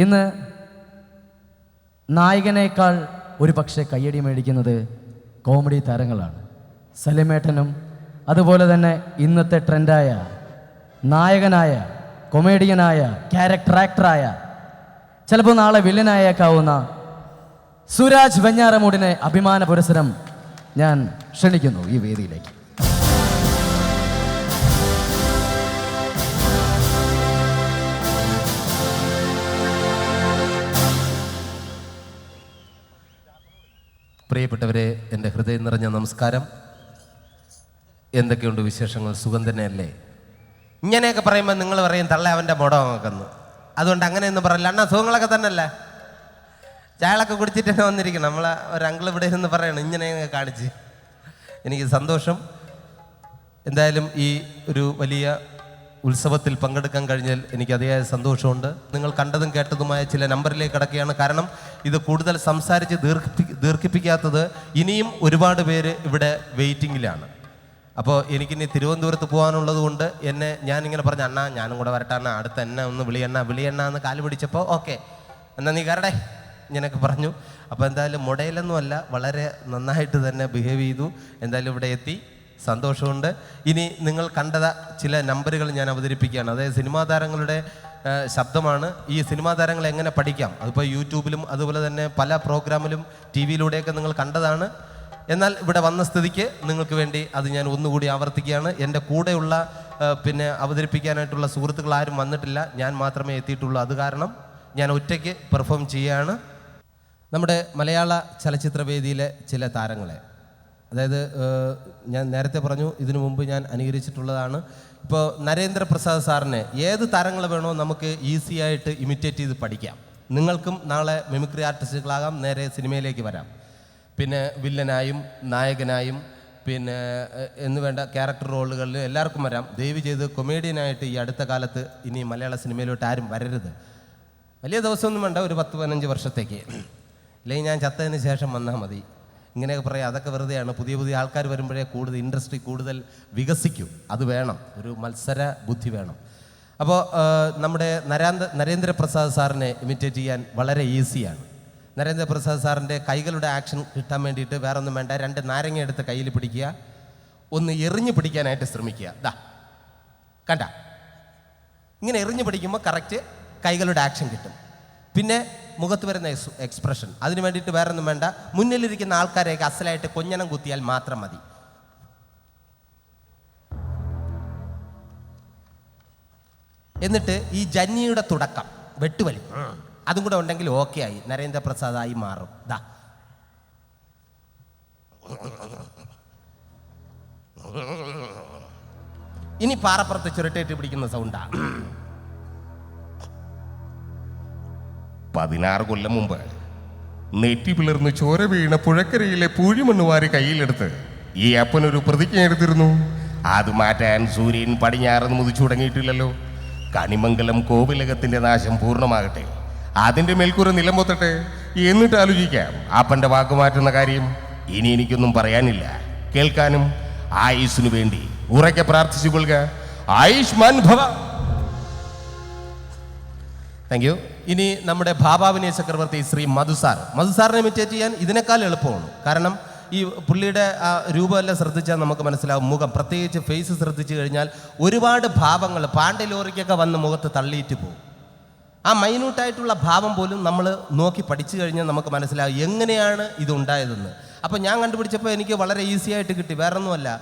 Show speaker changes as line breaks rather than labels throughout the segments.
ഇന്ന് നായകനേക്കാൾ ഒരു പക്ഷേ കയ്യടി മേടിക്കുന്നത് കോമഡി താരങ്ങളാണ്. സലിമേട്ടനും അതുപോലെ തന്നെ ഇന്നത്തെ ട്രെൻഡായ നായകനായ കൊമേഡിയനായ ക്യാരക്ടർ ആക്ടറായ ചിലപ്പോൾ നാളെ വില്ലനായേക്കാവുന്ന സുരാജ് വെഞ്ഞാറമൂടിനെ അഭിമാന പുരസരം ഞാൻ ക്ഷണിക്കുന്നു ഈ വേദിയിലേക്ക്.
പ്രിയപ്പെട്ടവരെ എന്റെ ഹൃദയം നിറഞ്ഞ നമസ്കാരം. എന്തൊക്കെയുണ്ട് വിശേഷങ്ങൾ? സുഖം തന്നെയല്ലേ? ഇങ്ങനെയൊക്കെ പറയുമ്പോൾ നിങ്ങൾ പറയും തള്ള അവന്റെ മുടം നോക്കുന്നു അതുകൊണ്ട് അങ്ങനെയൊന്നും പറയില്ല. അണ്ണാ സുഖങ്ങളൊക്കെ തന്നെയല്ലേ? ചായളൊക്കെ കുടിച്ചിട്ട് തന്നെ വന്നിരിക്കണം. നമ്മൾ ഒരു അങ്കിൾ ഇവിടെ ഇരുന്ന് പറയണം ഇങ്ങനെയൊക്കെ കാണിച്ച്. എനിക്ക് സന്തോഷം. എന്തായാലും ഈ ഒരു വലിയ ഉത്സവത്തിൽ പങ്കെടുക്കാൻ കഴിഞ്ഞാൽ എനിക്ക് അതിയായ സന്തോഷമുണ്ട്. നിങ്ങൾ കണ്ടതും കേട്ടതുമായ ചില നമ്പറിലേക്ക് കിടക്കുകയാണ്. കാരണം ഇത് കൂടുതൽ സംസാരിച്ച് ദീർഘിപ്പി ദീർഘിപ്പിക്കാത്തത് ഇനിയും ഒരുപാട് പേര് ഇവിടെ വെയിറ്റിങ്ങിലാണ്. അപ്പോൾ എനിക്കിനി തിരുവനന്തപുരത്ത് പോകാനുള്ളത് കൊണ്ട് എന്നെ ഞാനിങ്ങനെ പറഞ്ഞു അണ്ണാ ഞാനും കൂടെ വരട്ടെ അണ്ണാ അടുത്ത എന്നെ ഒന്ന് വിളിയണ്ണ വിളിയണ്ണ എന്ന് കാൽ പിടിച്ചപ്പോൾ ഓക്കെ എന്നാൽ നീ കരടേ ഇങ്ങനെയൊക്കെ പറഞ്ഞു. അപ്പോൾ എന്തായാലും മുടയിലൊന്നുമല്ല വളരെ നന്നായിട്ട് തന്നെ ബിഹേവ് ചെയ്തു. എന്തായാലും ഇവിടെ എത്തി. സന്തോഷമുണ്ട്. ഇനി നിങ്ങൾ കണ്ടത ചില നമ്പറുകൾ ഞാൻ അവതരിപ്പിക്കുകയാണ്. അതായത് സിനിമാ താരങ്ങളുടെ ശബ്ദമാണ്. ഈ സിനിമാ താരങ്ങളെ എങ്ങനെ പഠിക്കാം? അതിപ്പോൾ യൂട്യൂബിലും അതുപോലെ തന്നെ പല പ്രോഗ്രാമിലും ടി വിയിലൂടെയൊക്കെ നിങ്ങൾ കണ്ടതാണ്. എന്നാൽ ഇവിടെ വന്ന സ്ഥിതിക്ക് നിങ്ങൾക്ക് വേണ്ടി അത് ഞാൻ ഒന്നുകൂടി ആവർത്തിക്കുകയാണ്. എന്റെ കൂടെയുള്ള പിന്നെ അവതരിപ്പിക്കാനായിട്ടുള്ള സുഹൃത്തുക്കൾ ആരും വന്നിട്ടില്ല. ഞാൻ മാത്രമേ എത്തിയിട്ടുള്ളൂ. അത് കാരണം ഞാൻ ഒറ്റയ്ക്ക് പെർഫോം ചെയ്യുകയാണ്. നമ്മുടെ മലയാള ചലച്ചിത്രവേദിയിലെ ചില താരങ്ങളെ. അതായത് ഞാൻ നേരത്തെ പറഞ്ഞു ഇതിനു മുമ്പ് ഞാൻ അനുകരിച്ചിട്ടുള്ളതാണ്. ഇപ്പോൾ നരേന്ദ്രപ്രസാദ് സാറിനെ ഏത് താരങ്ങൾ വേണോ നമുക്ക് ഈസി ആയിട്ട് ഇമിറ്റേറ്റ് ചെയ്ത് പഠിക്കാം. നിങ്ങൾക്കും നാളെ മിമിക്രി ആർട്ടിസ്റ്റുകളാകാം നേരെ സിനിമയിലേക്ക് വരാം. പിന്നെ വില്ലനായും നായകനായും പിന്നെ എന്ന് വേണ്ട ക്യാരക്ടർ റോളുകളിൽ എല്ലാവർക്കും വരാം. ദയവ് ചെയ്ത് കൊമേഡിയനായിട്ട് ഈ അടുത്ത കാലത്ത് ഇനി മലയാള സിനിമയിലോട്ട് ആരും വരരുത്. വലിയ ദിവസമൊന്നും വേണ്ട ഒരു പത്ത് പതിനഞ്ച് വർഷത്തേക്ക്. അല്ലെങ്കിൽ ഞാൻ ചത്തതിന് ശേഷം വന്നാൽ മതി. ഇങ്ങനെയൊക്കെ പറയാം. അതൊക്കെ വെറുതെയാണ്. പുതിയ പുതിയ ആൾക്കാർ വരുമ്പോഴേ കൂടുതൽ ഇൻഡസ്ട്രി കൂടുതൽ വികസിക്കും. അത് വേണം. ഒരു മത്സര ബുദ്ധി വേണം. അപ്പോൾ നമ്മുടെ നരാന്ത നരേന്ദ്രപ്രസാദ് സാറിനെ ഇമിറ്റേറ്റ് ചെയ്യാൻ വളരെ ഈസിയാണ്. നരേന്ദ്രപ്രസാദ് സാറിന്റെ കൈകളുടെ ആക്ഷൻ കിട്ടാൻ വേണ്ടിയിട്ട് വേറെ ഒന്നും വേണ്ട. രണ്ട് നാരങ്ങ എടുത്ത് കയ്യിൽ പിടിക്കുക. ഒന്ന് എറിഞ്ഞു പിടിക്കാനായിട്ട് ശ്രമിക്കുക. ദാ. കണ്ട? ഇങ്ങനെ എറിഞ്ഞു പിടിക്കുമ്പോൾ കറക്റ്റ് കൈകളുടെ ആക്ഷൻ കിട്ടും. പിന്നെ മുഖത്ത് വരുന്ന എക്സ് എക്സ്പ്രഷൻ. അതിന് വേണ്ടിയിട്ട് വേറൊന്നും വേണ്ട. മുന്നിലിരിക്കുന്ന ആൾക്കാരെയൊക്കെ അസലായിട്ട് കൊഞ്ഞനം കുത്തിയാൽ മാത്രം മതി. എന്നിട്ട് ഈ ജന്നിയുടെ തുടക്കം വെട്ടുവലി. അതും കൂടെ ഉണ്ടെങ്കിൽ ഓക്കെ ആയി. നരേന്ദ്രപ്രസാദായി മാറും. ദാ. ഇനി പാറപ്പുറത്ത് ചുരുട്ടേറ്റ് പിടിക്കുന്ന സൗണ്ടാ
പതിനാറ് കൊല്ലം മുമ്പ് നെറ്റി പിളർന്ന് ചോര വീണ പുഴക്കരയിലെ പൂഴിമണ്ണുവാരി കയ്യിലെടുത്ത് ഈ അപ്പനൊരു പ്രതിജ്ഞ എടുത്തിരുന്നു. അത് മാറ്റാൻ സൂര്യൻ പടിഞ്ഞാറ് മുതിച്ചു തുടങ്ങിയിട്ടില്ലല്ലോ. കണിമംഗലം കോവിലകത്തിന്റെ നാശം പൂർണമാകട്ടെ. അതിന്റെ മേൽക്കൂര നിലം പൊത്തട്ടെ. എന്നിട്ട് ആലോചിക്കാം അപ്പന്റെ വാക്ക് മാറ്റുന്ന കാര്യം. ഇനി എനിക്കൊന്നും പറയാനില്ല. കേൾക്കാനും ആയുസിനു വേണ്ടി ഉറക്കെ പ്രാർത്ഥിച്ചു കൊള്ളുക ആയുഷ്മാൻ ഭവ.
താങ്ക് യു ഇനി നമ്മുടെ ഭാഭാവിനയ ചക്രവർത്തി ശ്രീ മധുസാർ മധുസാറിനെ ഇമിറ്റേറ്റ് ചെയ്യാൻ ഇതിനേക്കാൾ എളുപ്പമാണ്. കാരണം ഈ പുള്ളിയുടെ ആ രൂപമെല്ലാം ശ്രദ്ധിച്ചാൽ നമുക്ക് മനസ്സിലാവും. മുഖം പ്രത്യേകിച്ച് ഫേസ് ശ്രദ്ധിച്ചു കഴിഞ്ഞാൽ ഒരുപാട് ഭാവങ്ങൾ പാണ്ഡലോറിക്കൊക്കെ വന്ന് മുഖത്ത് തള്ളിയിട്ട് പോകും. ആ മൈന്യൂട്ടായിട്ടുള്ള ഭാവം പോലും നമ്മൾ നോക്കി പഠിച്ചു കഴിഞ്ഞാൽ നമുക്ക് മനസ്സിലാവും എങ്ങനെയാണ് ഇതുണ്ടായതെന്ന്. അപ്പോൾ ഞാൻ കണ്ടുപിടിച്ചപ്പോൾ എനിക്ക് വളരെ ഈസി ആയിട്ട് കിട്ടി. വേറൊന്നുമല്ല.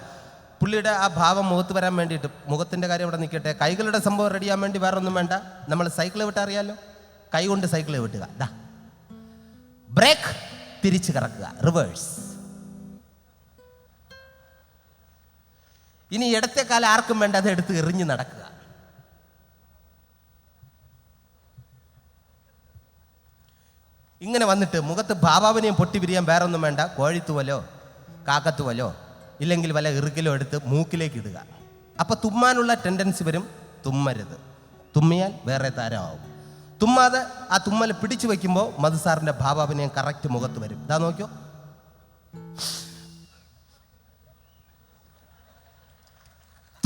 പുള്ളിയുടെ ആ ഭാവം മുഖത്ത് വരാൻ വേണ്ടിയിട്ട് മുഖത്തിന്റെ കാര്യം ഇവിടെ നിൽക്കട്ടെ. കൈകളുടെ സംഭവം റെഡിയാൻ വേണ്ടി വേറൊന്നും വേണ്ട. നമ്മൾ സൈക്കിൾ വിട്ടാൽ അറിയാലോ കൈ കൊണ്ട് സൈക്കിൾ വിട്ടുക. ദാ. ബ്രേക്ക് തിരിച്ചു കറക്കുക. റിവേഴ്സ് ഇനി ഇടത്തെ കാലം ആർക്കും വേണ്ട അത് എടുത്ത് എറിഞ്ഞ് നടക്കുക. ഇങ്ങനെ വന്നിട്ട് മുഖത്ത് ഭാവാവിനെയും പൊട്ടി പിരിയാൻ വേറെ ഒന്നും വേണ്ട കോഴിത്തുവലോ കാക്കത്തുവലോ ഇല്ലെങ്കിൽ വല്ല ഇറുക്കിലോ എടുത്ത് മൂക്കിലേക്ക് ഇടുക. അപ്പൊ തുമ്മാനുള്ള ടെൻഡൻസി വരും. തുമ്മരുത്. തുമ്മിയാൽ വേറെ താരമാവും. തുമ്മാതെ ആ തുമ്മൽ പിടിച്ചു വയ്ക്കുമ്പോൾ മധുസാറിന്റെ ഭാവാഭിനയം കറക്റ്റ് മുഖത്ത് വരും. ഇതാ നോക്കിയോ?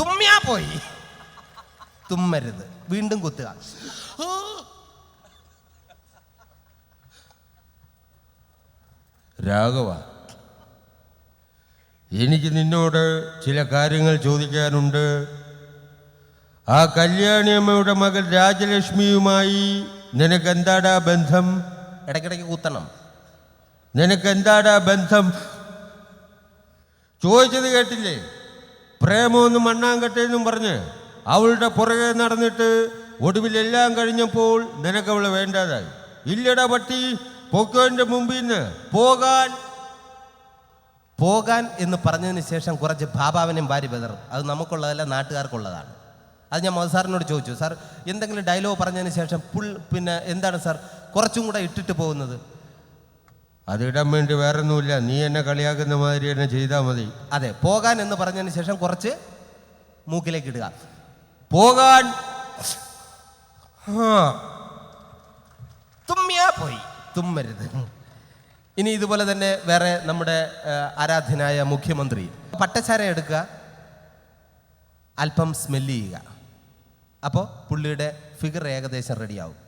തുമ്മിയാ പോയി. തുമ്മരുത്. വീണ്ടും കുത്തുക.
രാഘവ എനിക്ക് നിന്നോട് ചില കാര്യങ്ങൾ ചോദിക്കാനുണ്ട്. ആ കല്യാണിയമ്മയുടെ മകൻ രാജലക്ഷ്മിയുമായി നിനക്ക് എന്താടാ ബന്ധം?
ഇടയ്ക്കിടയ്ക്ക് കൂത്തണം.
നിനക്ക് എന്താടാ ബന്ധം? ചോദിച്ചത് കേട്ടില്ലേ? പ്രേമമൊന്നും മണ്ണാങ്കട്ടെന്നും പറഞ്ഞ് അവളുടെ പുറകെ നടന്നിട്ട് ഒടുവിലെല്ലാം കഴിഞ്ഞപ്പോൾ നിനക്ക് അവളെ വേണ്ടാതായി. ഇല്ലടാ പട്ടി പൊക്കോന്റെ മുമ്പിൽ നിന്ന് പോകാൻ.
പോകാൻ എന്ന് പറഞ്ഞതിന് ശേഷം കുറച്ച് ഭാഭാവനും ഭാര്യ ബദറും അത് നമുക്കുള്ളതല്ല നാട്ടുകാർക്കുള്ളതാണ്. അത് ഞാൻ മോദി സാറിനോട് ചോദിച്ചു സാർ എന്തെങ്കിലും ഡയലോഗ് പറഞ്ഞതിന് ശേഷം പുൾ പിന്നെ എന്താണ് സാർ കുറച്ചും കൂടെ ഇട്ടിട്ട് പോകുന്നത്?
അതിടാൻ വേണ്ടി വേറൊന്നുമില്ല നീ എന്നെ കളിയാക്കുന്ന മാതിരി എന്നെ ചെയ്താൽ മതി.
അതെ പോകാൻ എന്ന് പറഞ്ഞതിന് ശേഷം കുറച്ച് മൂക്കിലേക്ക് ഇടുക.
പോകാൻ.
തുമ്മിയാ പോയി. തുമ്മരുത്. ഇനി ഇതുപോലെ തന്നെ വേറെ നമ്മുടെ ആരാധനായ മുഖ്യമന്ത്രി പട്ടച്ചാര എടുക്കുക അല്പം സ്മെല്ല് ചെയ്യുക. അപ്പോൾ പുള്ളിയുടെ ഫിഗർ ഏകദേശം റെഡിയാവും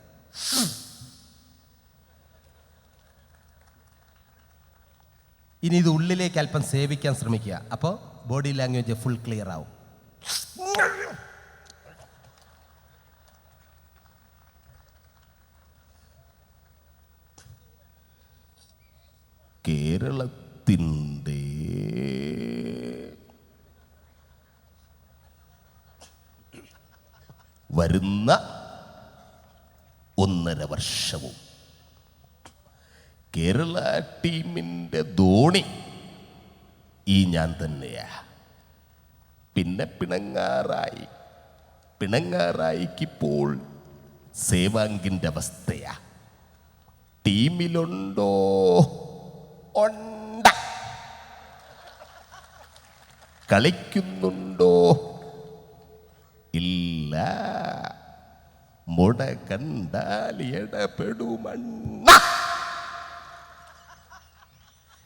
ഇനി ഇത് ഉള്ളിലേക്ക് അല്പം സേവിക്കാൻ ശ്രമിക്കുക. അപ്പോൾ ബോഡി ലാംഗ്വേജ് ഫുൾ ക്ലിയർ ആവും.
കേരളത്തിന്റെ വരുന്ന ഒന്നര വർഷവും. കേരള ടീമിന്റെ ധോണി ഈ ഞാൻ തന്നെയാ. പിന്നെ പിണങ്ങാറായി. പിണങ്ങാറായിക്കിപ്പോൾ സേവാങ്കിന്റെ അവസ്ഥയാ. ടീമിലുണ്ടോ? ഉണ്ട് കളിക്കുന്നുണ്ടോ? ഇല്ല. മുട കണ്ടാൽ ഇടപെടുമണ്ണ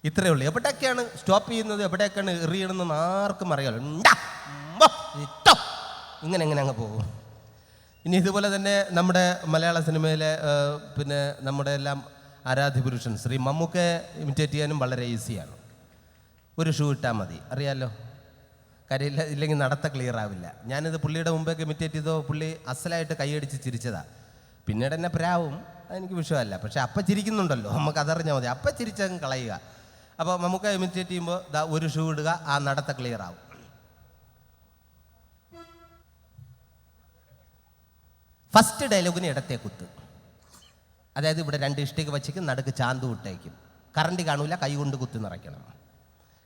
ഇത്രയേ ഉള്ളൂ. എവിടെയൊക്കെയാണ് സ്റ്റോപ്പ് ചെയ്യുന്നത്? എവിടെയൊക്കെയാണ് എറിയണമെന്ന് ആർക്കും ഉണ്ടാ, ഇങ്ങനെ എങ്ങനെ അങ്ങ് പോകും. ഇനി ഇതുപോലെ തന്നെ നമ്മുടെ മലയാള സിനിമയിലെ പിന്നെ നമ്മുടെ എല്ലാം ആരാധ്യപുരുഷൻ ശ്രീ മമ്മൂക്കെ ഇമിറ്റേറ്റ് ചെയ്യാനും വളരെ ഈസിയാണ് ഒരു ഷൂ ഇട്ടാൽ മതി. അറിയാലോ? കാര്യം ഇല്ല ഇല്ലെങ്കിൽ നടത്ത ക്ലിയർ ആവില്ല. ഞാനിത് പുള്ളിയുടെ മുമ്പേക്ക് ഇമിറ്റേറ്റ് ചെയ്തോ പുള്ളി അസലായിട്ട് കൈയടിച്ച് ചിരിച്ചതാ. പിന്നീട് എന്നെ പ്രാവും അതെനിക്ക് വിഷയമല്ല. പക്ഷെ അപ്പം ചിരിക്കുന്നുണ്ടല്ലോ നമുക്ക് അതറിഞ്ഞാൽ മതി. അപ്പം ചിരിച്ചങ്ങ് കളയുക. അപ്പോൾ നമുക്ക് ഇമിറ്റേറ്റ് ചെയ്യുമ്പോൾ ദാ ഒരു ഷൂ ഇടുക ആ നടത്ത ക്ലിയർ ആവും. ഫസ്റ്റ് ഡയലോഗിന് ഇടത്തെ കുത്ത്. അതായത് ഇവിടെ രണ്ട് ഇഷ്ടിക വച്ചേക്കും നടുക്ക് ചാന്ത് വിട്ടേക്കും. കറണ്ട് കാണൂല കൈ കൊണ്ട് കുത്തി നിറയ്ക്കണം.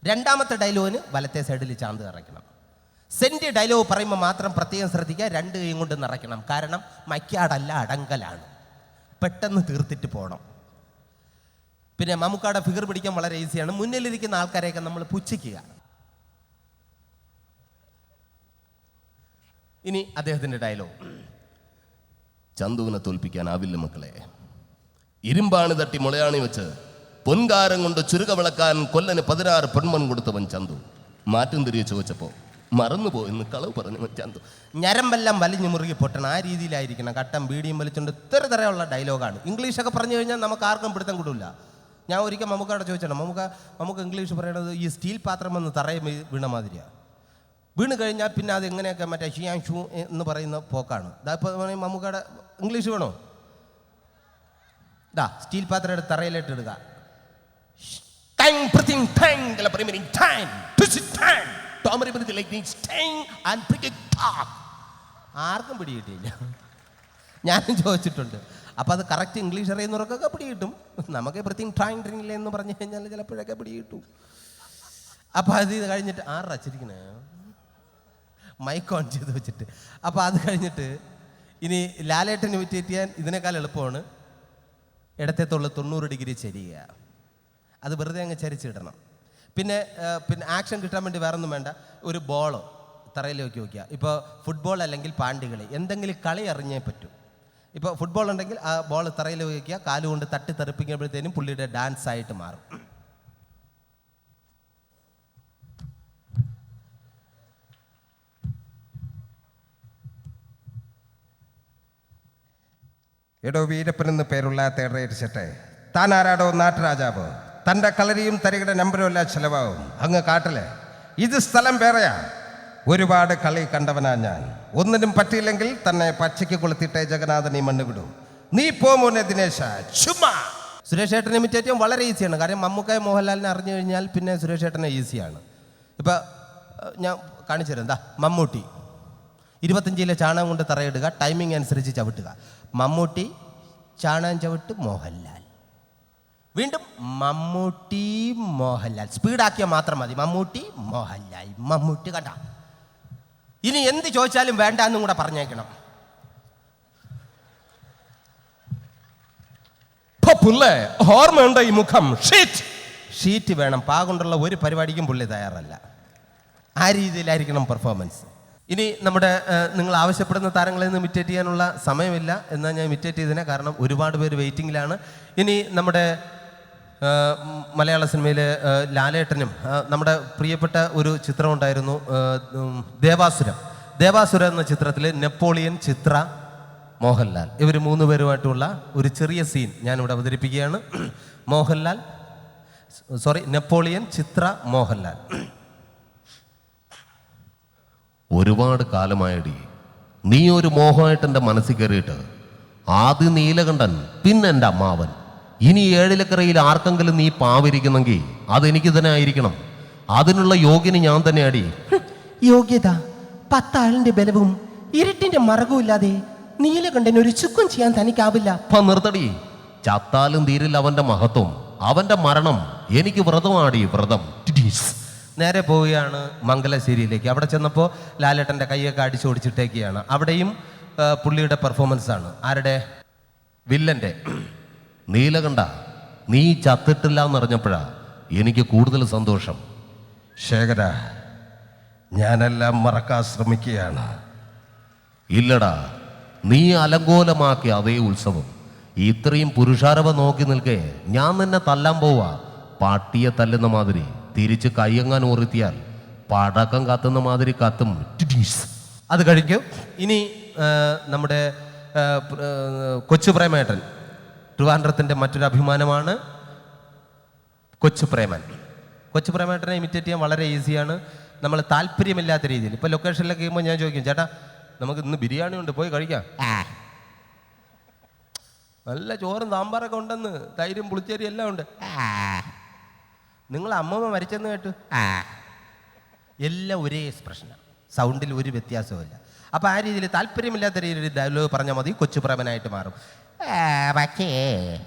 രണ്ടാമത്തെ ഡയലോഗിന് വലത്തെ സൈഡിൽ ചാന്ത് നിറയ്ക്കണം. സെന്റ് ഡയലോഗ് പറയുമ്പോൾ മാത്രം പ്രത്യേകം ശ്രദ്ധിക്കുക രണ്ട് കൈയും കൊണ്ട് നിറയ്ക്കണം. കാരണം മയ്ക്കാടല്ല അടങ്കലാണ്. പെട്ടെന്ന് തീർത്തിട്ട് പോകണം പിന്നെ മമ്മൂക്കാടെ ഫിഗർ പിടിക്കാൻ വളരെ ഈസിയാണ് മുന്നിലിരിക്കുന്ന ആൾക്കാരെയൊക്കെ നമ്മൾ പുച്ഛിക്കുക. ഇനി അദ്ദേഹത്തിന്റെ ഡയലോഗ്.
ചന്തുവിനെ തോൽപ്പിക്കാനാവില്ല മക്കളെ. ഇരുമ്പാണ് തട്ടി മുളയാണി വെച്ച്. പൊൻകാരം കൊണ്ട് ചുരുക വിളക്കാൻ കൊല്ലന് പതിനാറ് പെൺമൺ കൊടുത്തവൻ ചന്തു. മാറ്റം തിരികെ ചോദിച്ചപ്പോൾ മറന്നുപോ എന്ന് കളവ് പറഞ്ഞു ചന്തു.
ഞരമ്പെല്ലാം വലിഞ്ഞു മുറുകി പൊട്ടണം ആ രീതിയിലായിരിക്കണം. കട്ടം ബീഡിയും വലിച്ചുകൊണ്ട് ഇത്ര തരമുള്ള ഡയലോഗാണ്. ഇംഗ്ലീഷൊക്കെ പറഞ്ഞു കഴിഞ്ഞാൽ നമുക്ക് ആർക്കും പിടുത്തം കിടില്ല ഞാൻ ഒരിക്കൽ മമ്മൂക്കയുടെ ചോദിച്ചാണ് മമ്മൂക്ക നമുക്ക് ഇംഗ്ലീഷ് പറയണത് ഈ സ്റ്റീൽ പാത്രം എന്ന് തറയെ വീണ മാതിരിയാണ് വീണ് കഴിഞ്ഞാൽ പിന്നെ അത് എങ്ങനെയൊക്കെ മറ്റേ ഷിയാൻ ഷൂ എന്ന് പറയുന്ന പോക്കാണ്. ഇതാ ഇപ്പോൾ മമ്മൂക്കയുടെ ഇംഗ്ലീഷ് വേണോ? ഇതാ സ്റ്റീൽ പാത്രം എടുത്ത് തറയിലിട്ട് ഇടുക.
Tang, prating, tang, la primering tang, twist tang, tomari beri like this tang, and it talk.
ആർക്കും പിടികിട്ടിയില്ല. ഞാനും ചോദിച്ചിട്ടുണ്ട്. അപ്പോൾ അത് കറക്റ്റ് ഇംഗ്ലീഷ് അറിയുന്നവർക്കൊക്കെ പിടികിട്ടും. നമുക്ക് പ്രത്യേകം ട്രായിൻ ട്രെയിനില്ല എന്ന് പറഞ്ഞു കഴിഞ്ഞാൽ ചിലപ്പോഴൊക്കെ പിടികിട്ടും. അപ്പോൾ അത് ഇത് കഴിഞ്ഞിട്ട് ആറ് വച്ചിരിക്കണേ മൈക്ക് ഓൺ ചെയ്ത് വെച്ചിട്ട്. അപ്പോൾ അത് കഴിഞ്ഞിട്ട് ഇനി ലാലേട്ടൻ ഇമിറ്റേറ്റ് ചെയ്യാൻ ഇതിനേക്കാൾ എളുപ്പമാണ്. ഇടത്തേത്തുള്ള തൊണ്ണൂറ് ഡിഗ്രി ചെരിയുക. അത് വെറുതെ അങ്ങ് ചരിച്ചിടണം. പിന്നെ പിന്നെ ആക്ഷൻ കിട്ടാൻ വേണ്ടി വേറൊന്നും വേണ്ട. ഒരു ബോളോ തറയിൽ തറയിലേക്ക് വയ്ക്കുക ഇപ്പോൾ ഫുട്ബോൾ അല്ലെങ്കിൽ പാണ്ടികളി എന്തെങ്കിലും കളി അറിഞ്ഞേ പറ്റൂ. ഇപ്പോൾ ഫുട്ബോൾ ഉണ്ടെങ്കിൽ ആ ബോൾ തറയിൽ വയ്ക്കുക കാലുകൊണ്ട് തട്ടി തെറിപ്പിക്കുമ്പോഴത്തേനും പുള്ളിയുടെ ഡാൻസ് ആയിട്ട് മാറും.
എടോ വീരപ്പൻ എന്ന് പേരുള്ള തേടേറ്റ് ചെട്ടെ താൻ ആരാടോ നാട്ടുരാജാവ്?
തന്റെ കളരിയും തരികയുടെ നമ്പരും എല്ലാം ചിലവാകും. അങ്ങ് കാട്ടിലെ ഇത് സ്ഥലം വേറെയാ. ഒരുപാട് കളി കണ്ടവനാ ഞാൻ. ഒന്നിനും പറ്റിയില്ലെങ്കിൽ തന്നെ പച്ചയ്ക്ക് കൊളുത്തിട്ടേ ജഗന്നാഥൻ ഈ മണ്ണ് വിടും. നീ പോ മോനെ ദിനേശ. ചുമ്മാ.
സുരേഷ് ഏട്ടനെ ഇമിറ്റേറ്റ് ചെയ്യാൻ വളരെ ഈസിയാണ്. കാര്യം മമ്മൂക്കായ മോഹൻലാലിനെ അറിഞ്ഞു കഴിഞ്ഞാൽ പിന്നെ സുരേഷ് ഏട്ടനെ ഈസിയാണ്. ഇപ്പം ഞാൻ കാണിച്ചു തരാം. എന്താ മമ്മൂട്ടി. ഇരുപത്തഞ്ചിലെ ചാണകം കൊണ്ട് തറയിടുക ടൈമിംഗ് അനുസരിച്ച് ചവിട്ടുക. മമ്മൂട്ടി ചാണകം ചവിട്ട് മോഹൻലാൽ. വീണ്ടും മമ്മൂട്ടി മോഹൻലാൽ. സ്പീഡാക്കിയാൽ മാത്രം മതി. മമ്മൂട്ടി മോഹൻലാൽ. മമ്മൂട്ടി കണ്ട. ഇനി എന്ത് ചോദിച്ചാലും വേണ്ട എന്നും കൂടെ പറഞ്ഞേക്കണം.
പുള്ളേ ഓർമ്മയുണ്ടോ ഈ മുഖം? ഷീറ്റ്
ഷീറ്റ് വേണം. പാകൊണ്ടുള്ള ഒരു പരിപാടിക്കും പുള്ളി തയ്യാറല്ല. ആ രീതിയിലായിരിക്കണം പെർഫോമൻസ് ഇനി നമ്മുടെ നിങ്ങൾ ആവശ്യപ്പെടുന്ന താരങ്ങളെ നിന്ന് ഇമിറ്റേറ്റ് ചെയ്യാനുള്ള സമയമില്ല. എന്നാൽ ഞാൻ ഇമിറ്റേറ്റ് ചെയ്തതിനെ കാരണം ഒരുപാട് പേര് വെയിറ്റിംഗിലാണ് ഇനി നമ്മുടെ മലയാള സിനിമയിലെ ലാലേട്ടനും നമ്മുടെ പ്രിയപ്പെട്ട ഒരു ചിത്രം ഉണ്ടായിരുന്നു ദേവാസുരം. ദേവാസുരം എന്ന ചിത്രത്തിൽ നെപ്പോളിയൻ ചിത്ര മോഹൻലാൽ. ഇവർ മൂന്ന് പേരുമായിട്ടുള്ള ഒരു ചെറിയ സീൻ ഞാനിവിടെ അവതരിപ്പിക്കുകയാണ്. മോഹൻലാൽ സോറി നെപ്പോളിയൻ ചിത്ര മോഹൻലാൽ.
ഒരുപാട് കാലമായടി. നീ ഒരു മോഹമായിട്ട് എന്റെ മനസ്സിൽ കയറിയിട്ട് ആദ്യം നീലകണ്ഠൻ പിന്നെ എന്റെ അമ്മാവൻ. ഇനി ഏഴിലക്കരയിൽ ആർക്കെങ്കിലും നീ പാവിരിക്കുന്നെങ്കിൽ അതെനിക്ക് തന്നെ ആയിരിക്കണം. അതിനുള്ള യോഗ്യന് ഞാൻ തന്നെ അടി.
യോഗ്യത. പത്താളിന്റെ ബലവും ഇരുട്ടിന്റെ മറകും ഇല്ലാതെ നീലകണ്ഠൻ ഒരു ചുക്കും ചെയ്യാൻ തനിക്കാവില്ല.
അപ്പം നിർത്തടി. ചത്താലും തീരില്ല അവന്റെ മഹത്വം. അവന്റെ മരണം എനിക്ക് വ്രതമാടി വ്രതം.
നേരെ പോവുകയാണ് മംഗലശ്ശേരിയിലേക്ക്. അവിടെ ചെന്നപ്പോൾ ലാലേട്ടന്റെ കൈയൊക്കെ അടിച്ചു ഓടിച്ചിട്ടേക്കുകയാണ്. അവിടെയും പുള്ളിയുടെ പെർഫോമൻസ് ആണ്. ആരുടെ? വില്ലന്റെ
നീലകണ്ഠ നീ ചത്തിട്ടില്ല എന്നറിഞ്ഞപ്പോഴാ എനിക്ക് കൂടുതൽ സന്തോഷം. ശേഖര ഞാനെല്ലാം മറക്കാൻ ശ്രമിക്കുകയാണ്. ഇല്ലടാ നീ അലങ്കോലമാക്കിയ അതേ ഉത്സവം. ഇത്രയും പുരുഷാരവ നോക്കി നിൽക്കേ ഞാൻ നിന്നെ തല്ലാൻ പോവാ. പാട്ടിയെ തല്ലുന്ന മാതിരി തിരിച്ച് കയ്യങ്ങാൻ ഓർത്തിയാൽ പടക്കം കത്തുന്ന മാതിരി കത്തും.
അത് കഴിക്കും. ഇനി നമ്മുടെ കൊച്ചു പ്രേമേട്ടൻ. ട്രിവാൻഡ്രത്തിന്റെ മറ്റൊരു അഭിമാനമാണ് കൊച്ചു പ്രേമൻ കൊച്ചു പ്രേമേട്ടനെ ഇമിറ്റേറ്റ് ചെയ്യാൻ വളരെ ഈസിയാണ് നമ്മൾ താല്പര്യമില്ലാത്ത രീതിയിൽ. ഇപ്പോൾ ലൊക്കേഷനിലൊക്കെ കഴിയുമ്പോൾ ഞാൻ ചോദിക്കും ചേട്ടാ നമുക്ക് ഇന്ന് ബിരിയാണി ഉണ്ട് പോയി കഴിക്കാം. നല്ല ചോറും സാമ്പാറൊക്കെ ഉണ്ടെന്ന് തൈരും പുളിച്ചേരി എല്ലാം ഉണ്ട്. നിങ്ങൾ അമ്മമ്മ മരിച്ചെന്ന് കേട്ടു? എല്ലാം ഒരേ എക്സ്പ്രഷനാണ് സൗണ്ടിൽ ഒരു വ്യത്യാസവുമില്ല. അപ്പോൾ ആ രീതിയിൽ താല്പര്യമില്ലാത്ത രീതിയിൽ ഡയലോഗ് പറഞ്ഞാൽ മതി കൊച്ചു പ്രേമനായിട്ട് മാറും.
പക്ഷേ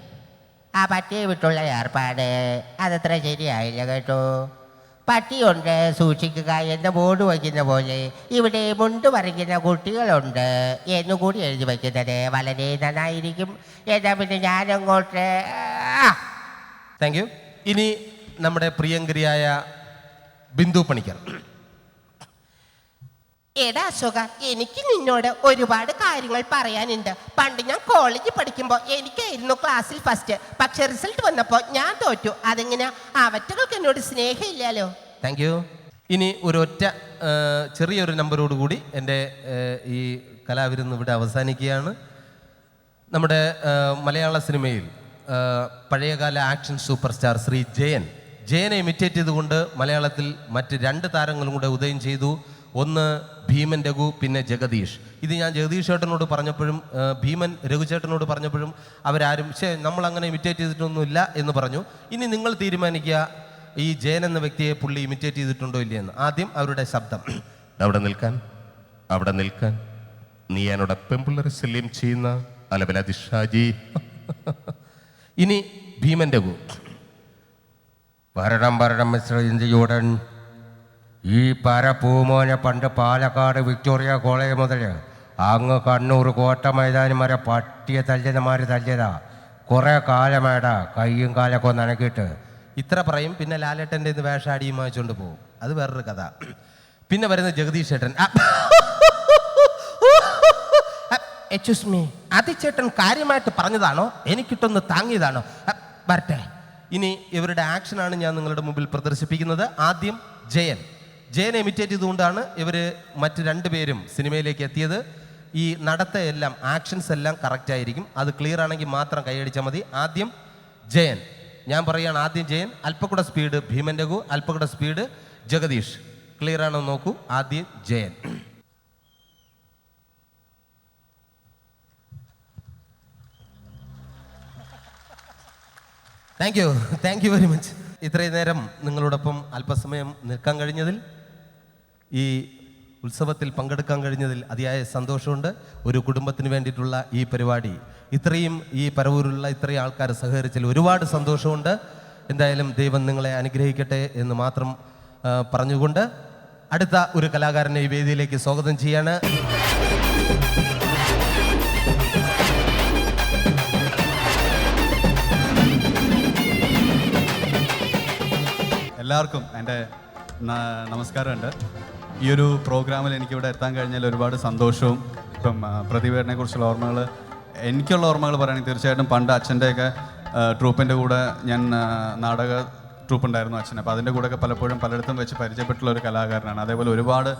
ആ പട്ടിയെ വിട്ടുള്ള ഏർപ്പാട്. അതത്ര ശരിയായില്ല കേട്ടോ. പട്ടിയുണ്ട് സൂക്ഷിക്കുക എന്ന് ബോർഡ് വയ്ക്കുന്ന പോലെ. ഇവിടെ മുണ്ട് പറിക്കുന്ന കുട്ടികളുണ്ട് എന്നുകൂടി എഴുതി വയ്ക്കുന്നത്. വളരെ നന്നായിരിക്കും. എന്നാ പിന്നെ ഞാനങ്ങോട്ട്
താങ്ക് യു ഇനി നമ്മുടെ പ്രിയങ്കരിയായ ബിന്ദു പണിക്കർ.
എടാ അശോക എനിക്ക് നിന്നോട് ഒരുപാട് കാര്യങ്ങൾ പറയാനുണ്ട്. പണ്ട് ഞാൻ കോളേജിൽ പഠിക്കുമ്പോൾ എനിക്കായിരുന്നു ക്ലാസ്സിൽ ഫസ്റ്റ് പക്ഷെ റിസൾട്ട് വന്നപ്പോൾ ഞാൻ തോറ്റു. അതെങ്ങനെ? അവറ്റകൾക്ക് എന്നോട് സ്നേഹമില്ലല്ലോ
താങ്ക് യു ഇനി ഒരു ഒറ്റ ചെറിയൊരു നമ്പറോട് കൂടി എന്റെ ഈ കലാവിരുന്ന് ഇവിടെ അവസാനിക്കുകയാണ്. നമ്മുടെ മലയാള സിനിമയിൽ പഴയകാല action super star Shri Jayan. ജയനെ imitate ചെയ്തുകൊണ്ട് മലയാളത്തിൽ മറ്റ് രണ്ട് താരങ്ങളും കൂടെ ഉദയം ചെയ്തു. ഒന്ന് ഭീമൻ രഘു പിന്നെ ജഗദീഷ്. ഇത് ഞാൻ ജഗദീഷ് ചേട്ടനോട് പറഞ്ഞപ്പോഴും ഭീമൻ രഘു ചേട്ടനോട് പറഞ്ഞപ്പോഴും അവരാരും നമ്മൾ അങ്ങനെ ഇമിറ്റേറ്റ് ചെയ്തിട്ടൊന്നുമില്ല എന്ന് പറഞ്ഞു. ഇനി നിങ്ങൾ തീരുമാനിക്കുക ഈ ജയൻ എന്ന വ്യക്തിയെ പുള്ളി ഇമിറ്റേറ്റ് ചെയ്തിട്ടുണ്ടോ ഇല്ലയെന്ന് ആദ്യം അവരുടെ ശബ്ദം.
അവിടെ നിൽക്കാൻ അവിടെ നിൽക്കാൻ. നീ എന്നോട് പെമ്പിള്ളർ ശല്യം ചെയ്യുന്ന അലബലാദി ഷാജി
ഇനി ഭീമൻ രഘു.
വരണം വരണം മിസ്റ്റർ ഇന്ത്യയുടൻ ഈ പരപൂമോനെ പണ്ട് പാലക്കാട് വിക്ടോറിയ കോളേജ് മുതൽ അങ്ങ് കണ്ണൂർ കോട്ട മൈതാനം വരെ പട്ടിയെ തല്ലിയതമാര് തല്ലിയതാ. കുറേ കാലമേടാ കയ്യും കാലൊക്കെ ഒന്ന് അനക്കിയിട്ട്.
ഇത്ര പറയും പിന്നെ ലാലേട്ടന്റെ ഇന്ന് വേഷാടിയും വാങ്ങിച്ചുകൊണ്ട് പോകും അത് വേറൊരു കഥ. പിന്നെ വരുന്ന ജഗദീഷ് ചേട്ടൻ. എക്സ്ക്യൂസ് മീ അത് ചേട്ടൻ കാര്യമായിട്ട് പറഞ്ഞതാണോ? എനിക്കിട്ടൊന്ന് താങ്ങിയതാണോ? വരട്ടെ. ഇനി ഇവരുടെ ആക്ഷനാണ് ഞാൻ നിങ്ങളുടെ മുമ്പിൽ പ്രദർശിപ്പിക്കുന്നത്. ആദ്യം ജയൻ. ജയനെ ഇമിറ്റേറ്റ് ചെയ്തുകൊണ്ടാണ് ഇവർ മറ്റ് രണ്ടുപേരും സിനിമയിലേക്ക് എത്തിയത്. ഈ നടത്തയെല്ലാം ആക്ഷൻസ് എല്ലാം കറക്റ്റ് ആയിരിക്കും. അത് ക്ലിയർ ആണെങ്കിൽ മാത്രം കൈയടിച്ചാൽ മതി. ആദ്യം ജയൻ. ഞാൻ പറയുകയാണ് ആദ്യം ജയൻ. അല്പക്കൂടെ സ്പീഡ് ഭീമൻ രഘു അല്പക്കൂടെ സ്പീഡ് ജഗദീഷ്. ക്ലിയർ ആണോ നോക്കൂ. ആദ്യം Jayan. Thank you thank you very much ഇത്രയും നേരം നിങ്ങളോടൊപ്പം അല്പസമയം നിൽക്കാൻ കഴിഞ്ഞതിൽ ഈ ഉത്സവത്തിൽ പങ്കെടുക്കാൻ കഴിഞ്ഞതിൽ അതിയായ സന്തോഷമുണ്ട്. ഒരു കുടുംബത്തിന് വേണ്ടിയിട്ടുള്ള ഈ പരിപാടി. ഇത്രയും ഈ പരവൂരിലുള്ള ഇത്രയും ആൾക്കാർ സഹകരിച്ചതിൽ ഒരുപാട് സന്തോഷമുണ്ട്. എന്തായാലും ദൈവം നിങ്ങളെ അനുഗ്രഹിക്കട്ടെ എന്ന് മാത്രം പറഞ്ഞുകൊണ്ട് അടുത്ത ഒരു കലാകാരനെ ഈ വേദിയിലേക്ക് സ്വാഗതം ചെയ്യാണ്.
എല്ലാവർക്കും എന്റെ നമസ്കാരമുണ്ട്. ഈ ഒരു പ്രോഗ്രാമിൽ എനിക്കിവിടെ എത്താൻ കഴിഞ്ഞാൽ ഒരുപാട് സന്തോഷവും ഇപ്പം ആ, കുറിച്ചുള്ള ഓർമ്മകൾ എനിക്കുള്ള ഓർമ്മകൾ പറയുകയാണെങ്കിൽ തീർച്ചയായിട്ടും പണ്ട് അച്ഛന്റെയൊക്കെ ട്രൂപ്പിന്റെ കൂടെ ഞാൻ നാടക ട്രൂപ്പ് ഉണ്ടായിരുന്നു അച്ഛൻ. അപ്പോൾ അതിന്റെ കൂടെയൊക്കെ പലപ്പോഴും പലയിടത്തും വെച്ച് പരിചയപ്പെട്ടുള്ള ഒരു കലാകാരനാണ്. അതേപോലെ ഒരുപാട്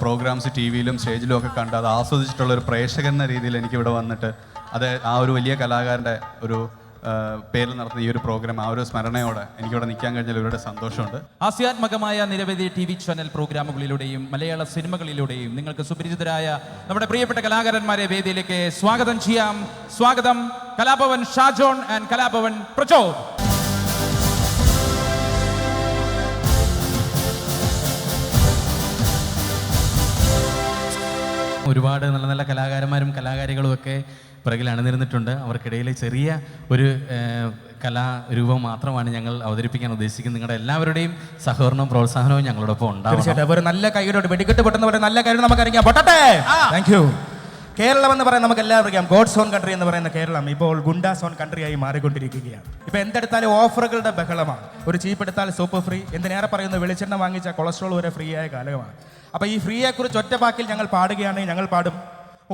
പ്രോഗ്രാംസ് ടി വിയിലും സ്റ്റേജിലും ഒക്കെ കണ്ട് അത് ആസ്വദിച്ചിട്ടുള്ള ഒരു പ്രേക്ഷകൻ എന്ന രീതിയിൽ എനിക്കിവിടെ വന്നിട്ട് അത് ആ ഒരു വലിയ കലാകാരന്റെ ഒരു പേരിൽ നടത്തുന്ന ഈ ഒരു പ്രോഗ്രാം ആ ഒരു സ്മരണയോടെ എനിക്കിവിടെ നിൽക്കാൻ കഴിഞ്ഞാൽ ഒരുപാട് സന്തോഷമുണ്ട്.
ഹാസ്യാത്മകമായ നിരവധി ടി വി ചാനൽ പ്രോഗ്രാമുകളിലൂടെയും മലയാള സിനിമകളിലൂടെയും നിങ്ങൾക്ക് സുപരിചിതരായ നമ്മുടെ പ്രിയപ്പെട്ട കലാകാരന്മാരെ വേദിയിലേക്ക് സ്വാഗതം ചെയ്യാം. സ്വാഗതം കലാഭവൻ ഷാജോൺ ആൻഡ് കലാഭവൻ പ്രചോദ്.
ഒരുപാട് നല്ല നല്ല കലാകാരന്മാരും കലാകാരികളും ഒക്കെ പിറകിൽ അണിനിരുന്നിട്ടുണ്ട്. അവർക്കിടയിലെ ചെറിയ ഒരു കലാരൂപം മാത്രമാണ് ഞങ്ങൾ അവതരിപ്പിക്കാൻ ഉദ്ദേശിക്കുന്നത്. നിങ്ങളുടെ എല്ലാവരുടെയും സഹകരണവും പ്രോത്സാഹനവും ഞങ്ങളോടൊപ്പം ഉണ്ടാവും
തീർച്ചയായിട്ടും. അപ്പൊ ഒരു നല്ല കൈയോട് വെടിക്കെട്ട് പൊട്ടുന്ന പോലെ നല്ല കൈയോട് നമുക്ക് അറിയാം പൊട്ടട്ടെ! താങ്ക് യു കേരളം എന്ന് പറയുന്നത് നമുക്ക് എല്ലാവർക്കും അറിയാം. ഗോഡ്സ് ഓൺ കൺട്രി എന്ന് പറയുന്ന കേരളം ഇപ്പോൾ ഗുണ്ടാസ് ഓൺ കൺട്രി ആയി മാറിക്കൊണ്ടിരിക്കുകയാണ്. ഇപ്പൊ എന്തെടുത്താലും ഓഫറുകളുടെ ബഹളമാണ്. ഒരു ചീപ്പ് എടുത്താൽ സൂപ്പർ ഫ്രീ എന്ത് നേരെ പറയുന്നു? വെളിച്ചെണ്ണ വാങ്ങിച്ച കൊളസ്ട്രോൾ വരെ ഫ്രീ ആയ കാലമാണ്. അപ്പൊ ഈ ഫ്രീയെക്കുറിച്ച് ഒറ്റ വാക്കിൽ ഞങ്ങൾ പാടുകയാണെങ്കിൽ ഞങ്ങൾ പാടും.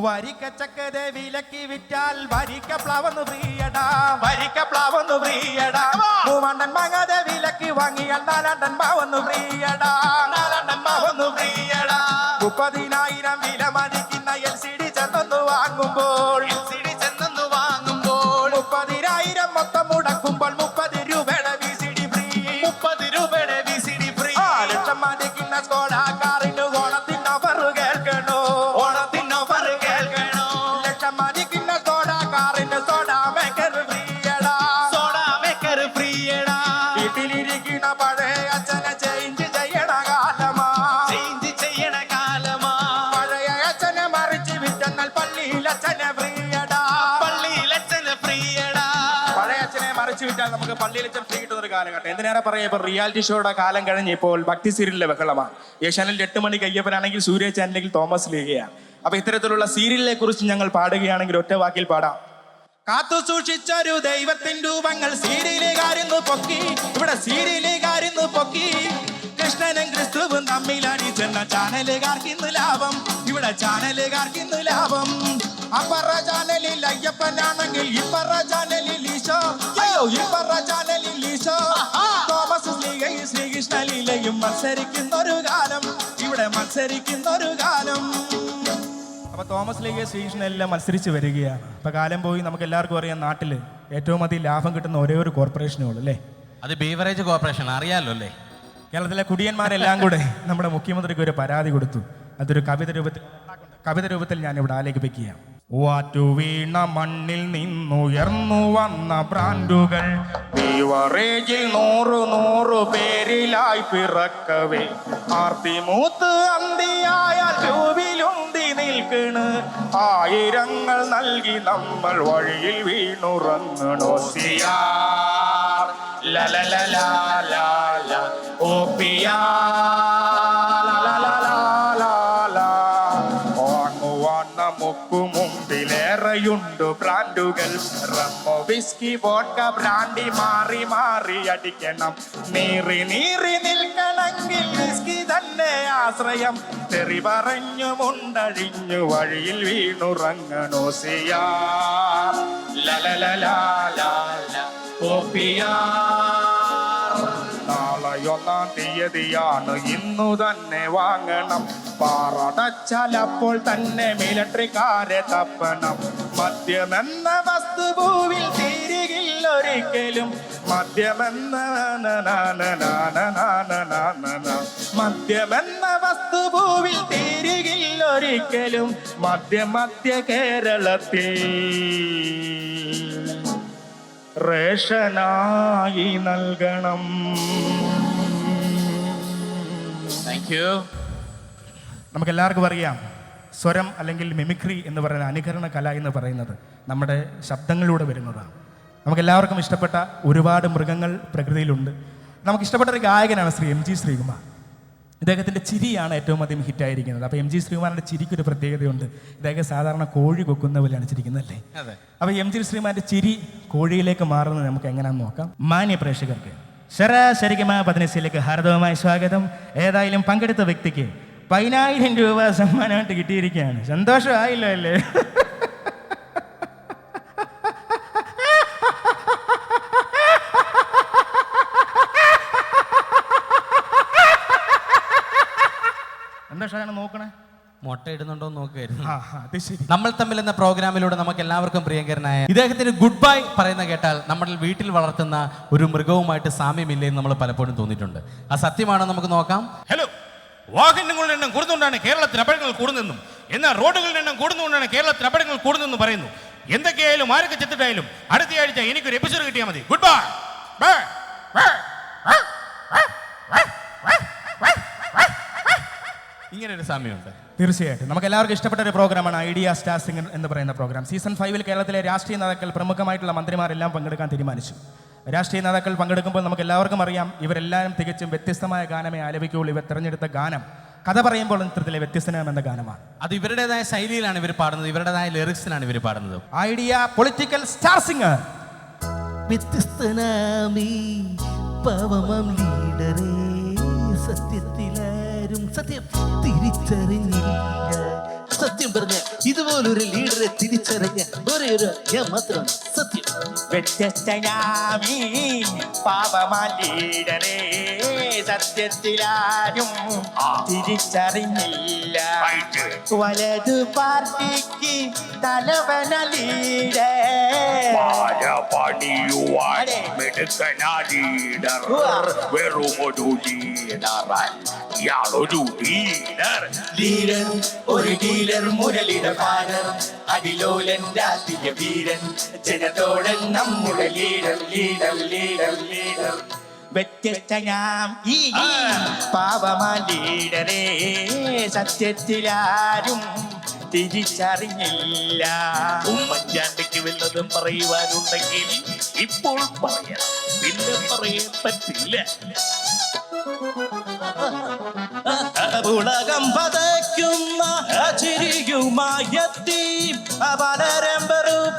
വരിക്ക ചക്കരെ വിലക്കി വിറ്റാൽ വരിക്ക പ്ലാവെന്ന് പ്രിയടാ. വരിക്ക പ്ലാവെന്ന് പ്രിയടാ. മൂവണ്ണൻ മകത വിലക്കി വാങ്ങിയാൽ നാലണ്ടൻ മാവന്ന് പ്രിയടാ. നാലണ്ടൻ മാവന്ന് പ്രിയടാ. മുപ്പതിനായിരം വില മതിക്കുന്ന എൽ സി ഡി ചെന്നൊന്ന് വാങ്ങുമ്പോൾ എൽ സി ഡി ചെന്നൊന്ന് വാങ്ങുമ്പോൾ മുപ്പതിനായിരം മൊത്തം മുടക്കുമ്പോൾ പള്ളിയിൽ കിട്ടുന്ന ഒരു കാലഘട്ടം. എന്തിനേറെ പറയാം ഇപ്പൊ റിയാലിറ്റി ഷോയുടെ കാലം കഴിഞ്ഞ് ഇപ്പോൾ ഭക്തി സീരിയലിലെ ബഹളമാണ്. ഏഷ്യാനിൽ എട്ട് മണിക്ക് അയ്യപ്പനാണെങ്കിൽ സൂര്യ ചാനലിൽ തോമസ് ലീഗയാണ് അപ്പൊ ഇത്തരത്തിലുള്ള സീരിയലിനെ കുറിച്ച് ഞങ്ങൾ പാടുകയാണെങ്കിൽ ഒറ്റ വാക്കിൽ പാടാം. കാത്തു സൂക്ഷിച്ചൊരു ദൈവത്തിൻ രൂപങ്ങൾ സീരിയലുകാരിന്ന് പൊക്കി. ഇവിടെ സീരിയലുകാരിന്ന് പൊക്കി. കൃഷ്ണനും ക്രിസ്തുവും തമ്മിലടി ചെന്ന ചാനലുകാർക്ക് ഇന്ന് ലാഭം. ഇവിടെ ചാനലുകാർക്ക് ഇന്ന് ലാഭം. അപ്പറ ചാനലിൽ അയ്യപ്പനാണെങ്കിൽ ഇപ്പറ ചാനലിൽ ഈശോ അയ്യോ ഇപ്പറ ചാനലിൽ ഈശോ തോമസ് ലീഗയും ശ്രീകൃഷ്ണ ലീലയും മത്സരിക്കുന്ന ഒരു കാലം ഇവിടെ മത്സരിക്കുന്ന ഒരു കാലം അപ്പൊ തോമസ് ലീഗ ശ്രീകൃഷ്ണനെല്ലാം മത്സരിച്ച് വരികയാണ്. ഇപ്പൊ കാലം പോയി നമുക്ക് എല്ലാവർക്കും അറിയാം നാട്ടിൽ ഏറ്റവും അധികം ലാഭം കിട്ടുന്ന ഒരേ ഒരു കോർപ്പറേഷനേ ഉള്ളൂ അല്ലേ?
അത് ബീവറേജ് കോർപ്പറേഷൻ അറിയാലോ അല്ലേ?
കേരളത്തിലെ കുടിയന്മാരെല്ലാം കൂടെ നമ്മുടെ മുഖ്യമന്ത്രിക്ക് ഒരു പരാതി കൊടുത്തു. അതൊരു കവിത രൂപത്തിൽ കവിത രൂപത്തിൽ ഞാൻ ഇവിടെ ആലേഖിപ്പിക്കുകയാണ്. വാറ്റു വീണ മണ്ണിൽ നിന്നുയർന്നു വന്ന ബ്രാൻഡുകൾ ബീവറേജിൽ നൂറു നൂറു പേരിലായി പിറക്കവേ. ആർത്തി മൂത്ത് അന്തിയായാൽ രൂപിലുന്തി നിൽക്കണ്. ആയിരങ്ങൾ നൽകി നമ്മൾ വഴിയിൽ വീണുറങ്ങണോ സിയാർ. ലലലലാലാല, ഓ പിയാർ. മുമ്പിലേറെയുണ്ട് ബ്രാൻഡുകൾ റമ്മോ വിസ്കി വോട്ട ബ്രാൻഡി മാറി മാറി അടിക്കണം. നീറി നീറി നിൽക്കണമെങ്കിൽ വിസ്കി തന്നെ ആശ്രയം. തെറി പറഞ്ഞു മുണ്ടഴിഞ്ഞു വഴിയിൽ വീണുറങ്ങണോ? സിയാ നാളെയൊന്നാം തീയതിയാണ്. ഇന്നു തന്നെ വാങ്ങണം. പാറടച്ചാൽ അപ്പോൾ തന്നെ മിലിട്ടറിക്കാരെ തപ്പണം. മദ്യമെന്ന വസ്തുഭൂവിൽ തീരുകില്ലൊരു തിരികില്ലൊരിക്കലും മദ്യമെന്ന മദ്യമെന്ന വസ്തുഭൂവിൽ ഒരിക്കലും മദ്യ മധ്യ കേരളത്തിൽ റേഷനായി നൽകണം നമുക്ക് എല്ലാവർക്കും അറിയാം സ്വരം അല്ലെങ്കിൽ മിമിക്രി എന്ന് പറയുന്ന അനുകരണ കല എന്ന് പറയുന്നത് നമ്മുടെ ശബ്ദങ്ങളിലൂടെ വരുന്നതാണ്. നമുക്ക് എല്ലാവർക്കും ഇഷ്ടപ്പെട്ട ഒരുപാട് മൃഗങ്ങൾ പ്രകൃതിയിലുണ്ട്. നമുക്ക് ഇഷ്ടപ്പെട്ട ഒരു ഗായകനാണ് ശ്രീ എം ജി ശ്രീകുമാർ. ഇദ്ദേഹത്തിന്റെ ചിരിയാണ് ഏറ്റവും അധികം ഹിറ്റായിരിക്കുന്നത്. അപ്പോൾ എം ജി ശ്രീകുമാറിന്റെ ചിരിക്കൊരു പ്രത്യേകതയുണ്ട്. ഇദ്ദേഹം സാധാരണ കോഴി കൊക്കുന്ന പോലെയാണ് ചിരിക്കുന്നത് അല്ലേ? അപ്പോൾ എം ജി ശ്രീകുമാറിന്റെ ചിരി കോഴിയിലേക്ക് മാറുന്നത് നമുക്ക് എങ്ങനെയാണെന്ന് നോക്കാം. മാന്യ പ്രേക്ഷകർക്ക് ശരാശരികമായ പതിനസിലേക്ക് ഹാർദവമായ സ്വാഗതം. ഏതായാലും പങ്കെടുത്ത വ്യക്തിക്ക് പതിനായിരം രൂപ സമ്മാനമായിട്ട് കിട്ടിയിരിക്കുകയാണ്. സന്തോഷമായില്ലോ അല്ലേ? എന്താ നോക്കണേ? ശരി.
നമ്മൾ തമ്മിൽ എന്ന പ്രോഗ്രാമിലൂടെ നമുക്ക് എല്ലാവർക്കും പ്രിയങ്കരനായ ഇദ്ദേഹത്തിന് ഗുഡ് ബൈ പറയുന്ന കേട്ടാൽ നമ്മുടെ വീട്ടിൽ വളർത്തുന്ന ഒരു മൃഗവുമായിട്ട് സാമ്യമില്ലേ എന്ന് നമ്മൾ പലപ്പോഴും തോന്നിയിട്ടുണ്ട്. ആ സത്യമാണോ നമുക്ക് നോക്കാം?
ഹലോ വാഹനങ്ങളുടെ എണ്ണം കൂടുന്നുകൊണ്ടാണ് കേരളത്തിൽ അപകടങ്ങൾ കൂടുന്നതെന്നും എന്നാൽ റോഡുകളുടെ എണ്ണം കൂടുന്നുകൊണ്ടാണ് കേരളത്തിൽ അപകടങ്ങൾ കൂടുന്നതെന്ന് പറയുന്നു. എന്തൊക്കെയായാലും ആരൊക്കെ ചെത്തിട്ടായാലും അടുത്ത ആഴ്ച എനിക്കൊരു എപ്പിസോഡ് കിട്ടിയാൽ മതി. ഗുഡ് ബൈ
ഇങ്ങനെ ഒരു സമയമുണ്ട്.
തീർച്ചയായിട്ടും. നമുക്ക് എല്ലാവർക്കും ഇഷ്ടപ്പെട്ട ഒരു പ്രോഗ്രാമാണ് ഐഡിയ സ്റ്റാർ സിംഗർ എന്ന് പറയുന്ന പ്രോഗ്രാം. സീസൺ ഫൈവിൽ കേരളത്തിലെ രാഷ്ട്രീയ നേതാക്കൾ പ്രമുഖമായിട്ടുള്ള മന്ത്രിമാരെല്ലാം പങ്കെടുക്കാൻ തീരുമാനിച്ചു. രാഷ്ട്രീയ നേതാക്കൾ പങ്കെടുക്കുമ്പോൾ നമുക്ക് എല്ലാവർക്കും അറിയാം ഇവരെല്ലാവരും തികച്ചും വ്യത്യസ്തമായ ഗാനമേ ആലപിക്കുകയുള്ളൂ. ഇവർ തിരഞ്ഞെടുത്ത ഗാനം കഥ പറയുമ്പോൾ ചിത്രത്തിലെ വ്യത്യസ്തനമെന്ന ഗാനമാണ്.
അത് ഇവരുടേതായ ശൈലിയിലാണ് ഇവർ പാടുന്നത് ഇവരുടേതായ ലിറിക്സിലാണ് ഇവർ പാടുന്നത്.
Idea political star singer.
വ്യത്യസ്തനാമീ പാവമാം ലീഡറേ സത്യത്തിലാരും സത്യം തിരിച്ചറിഞ്ഞില്ല. സത്യം പറഞ്ഞ ഇതുപോലൊരു ലീഡറെ തിരിച്ചറിഞ്ഞ ഒരേ ഒരു ഞാൻ മാത്രമാണ് സത്യം.
വ്യത്യസ്തയാമി പാപമാ ലീഡറെ സത്യത്തിലാരും തിരിച്ചറിഞ്ഞില്ല. വലതു പാർട്ടിക്ക് തലവന ലീഡർ വെറുമൊരു ഉവ്വ.
ലീഡർ ഇയാളൊരു ലീഡർ
ലീഡർ ഒരു ഡീലർ മുരളിയുടെ പാലർ അതിലോലൻ രാഷ്ട്രീയ വീരൻ. ജനത്തോടൻ നമ്മുടെ ലീഡർ ലീഡർ ലീഡർ ലീഡർ വ്യത്യസ്തനാം ഈ പാവമാ ലീഡറേ. സത്യത്തിലാരും തിരിച്ചറിഞ്ഞില്ല.
ഉമ്മൻചാണ്ടിക്ക് വല്ലതും പറയുവാനുണ്ടെങ്കിൽ ഇപ്പോൾ പറയാം. പിന്നെ പറയാൻ പറ്റില്ല.
ഉലകം പതയ്ക്കുന്ന ചിരിയുമായെത്തി പലരം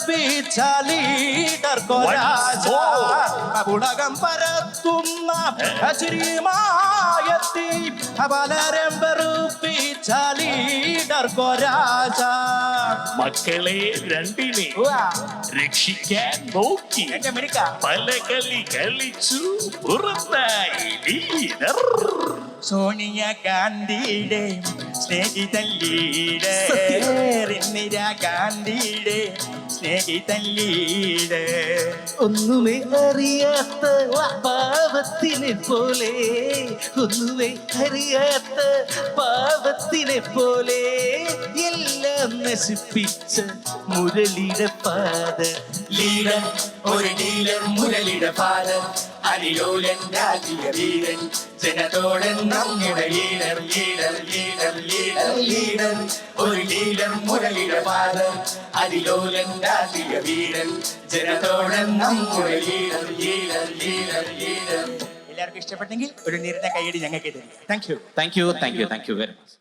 പെറുപ്പിച്ച ലീഡർ കൊരാജ ഉലകം പരത്തുന്ന ശ്രീമായത്തി പലരം പെറുപ്പിച്ച ലീഡർ കൊരാജ
മക്കളെ രണ്ടിനെ രക്ഷിക്കാൻ നോക്കി. പല കളി കളിച്ചു പുറത്തായി ലീഡർ.
സോണിയ ഗാന്ധിയുടെ സ്നേഹിതല്ലീടെ ഇന്ദിരാ ഗാന്ധിയുടെ സ്നേഹിതല്ലീട്
ഒന്നുമേ അറിയാത്ത പാവത്തിനെ പോലെ. ഒന്നുമേ അറിയാത്ത പാവത്തിനെ പോലെ. എല്ലാം നശിപ്പിച്ച മുരളിയുടെ പാത
ലീഡർ ഒരു ഡീലർ മുരളിയുടെ പാത അരിലോലൻ രാജീയ വീരൻ. ജനതോടൻ നമ്മുടെ leader leader leader leader leader. ഒരു ലീഡർ മുരളിയുടെ പാദം അതിലോലുണ്ടാക്കിയ വീരൻ ജനതോടൻ നമ്മുടെ ലീഡർ ലീഡർ ലീഡർ ലീഡർ. എല്ലാവർക്കും ഇഷ്ടപ്പെട്ടെങ്കിൽ ഒരു നിരുന്ന കൈയടി ഞങ്ങൾക്ക് thank you
thank you thank you thank you very much